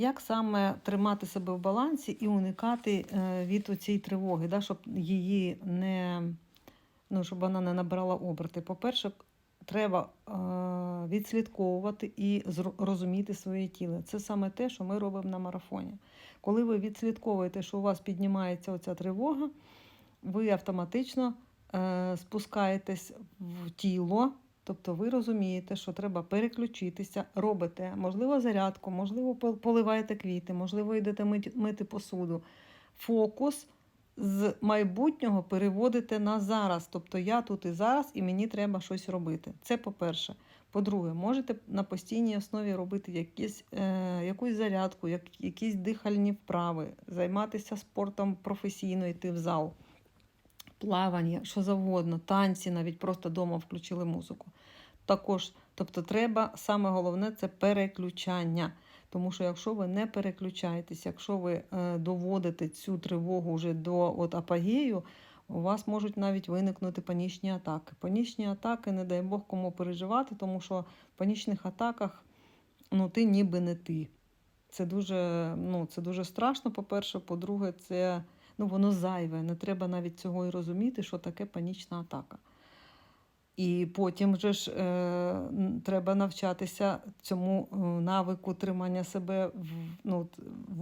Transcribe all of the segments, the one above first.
Як саме тримати себе в балансі і уникати е, від цієї тривоги, да, щоб її не ну, щоб вона не набирала оберти? По-перше, треба е, відслідковувати і зро- розуміти своє тіло. Це саме те, що ми робимо на марафоні. Коли ви відслідковуєте, що у вас піднімається оця тривога, ви автоматично е, спускаєтесь в тіло. Тобто ви розумієте, що треба переключитися, робите, можливо, зарядку, можливо, поливаєте квіти, можливо, йдете мити, посуду. Фокус з майбутнього переводите на зараз. Тобто я тут і зараз, і мені треба щось робити. Це по-перше. По-друге, можете на постійній основі робити якісь, е, якусь зарядку, як, якісь дихальні вправи, займатися спортом професійно, йти в зал, плавання, що завгодно, танці, навіть просто вдома включили музику. Також, тобто, треба саме головне це переключання. Тому що якщо ви не переключаєтесь, якщо ви е, доводите цю тривогу вже до от, апогею, у вас можуть навіть виникнути панічні атаки. Панічні атаки, не дай Бог кому переживати, тому що в панічних атаках ну, ти ніби не ти. Це дуже, ну, це дуже страшно, по-перше. По-друге, це ну, воно зайве. Не треба навіть цього і розуміти, що таке панічна атака. І потім же ж е, треба навчатися цьому е, навику тримання себе в, ну,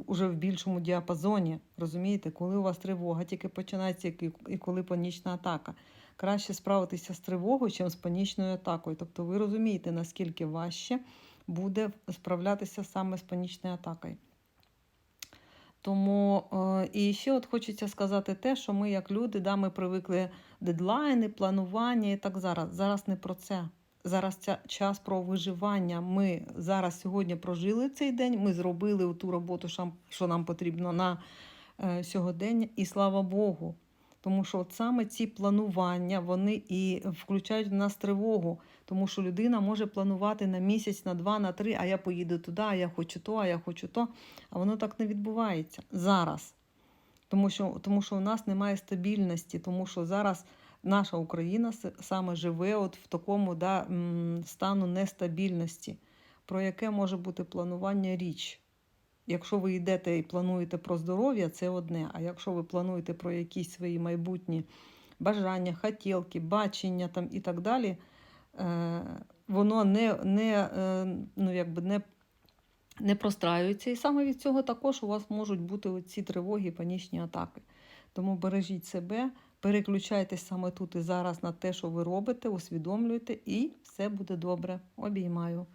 от, в, більшому діапазоні. Розумієте, коли у вас тривога тільки починається і, коли панічна атака. Краще справитися з тривогою, ніж з панічною атакою. Тобто ви розумієте, наскільки важче буде справлятися саме з панічною атакою. Тому е, і ще от хочеться сказати те, що ми, як люди, да, ми привикли дедлайни, планування і так зараз. Зараз не про це. Зараз це час про виживання. Ми зараз сьогодні прожили цей день, ми зробили ту роботу, що нам потрібно на е, сьогодення, і слава Богу. Тому що от саме ці планування вони і включають в нас тривогу. Тому що людина може планувати на місяць, на два, на три, а я поїду туди, а я хочу то, а я хочу то. А воно так не відбувається зараз. Тому що, тому що у нас немає стабільності, тому що зараз наша Україна саме живе от в такому да, стану нестабільності, про яке може бути планування річ. Якщо ви йдете і плануєте про здоров'я, це одне. А якщо ви плануєте про якісь свої майбутні бажання, хотілки, бачення там і так далі, е, воно не, не, е, ну, якби не, не простраюється. І саме від цього також у вас можуть бути ці тривоги, панічні атаки. Тому бережіть себе, переключайтесь саме тут і зараз на те, що ви робите, усвідомлюйте, і все буде добре. Обіймаю.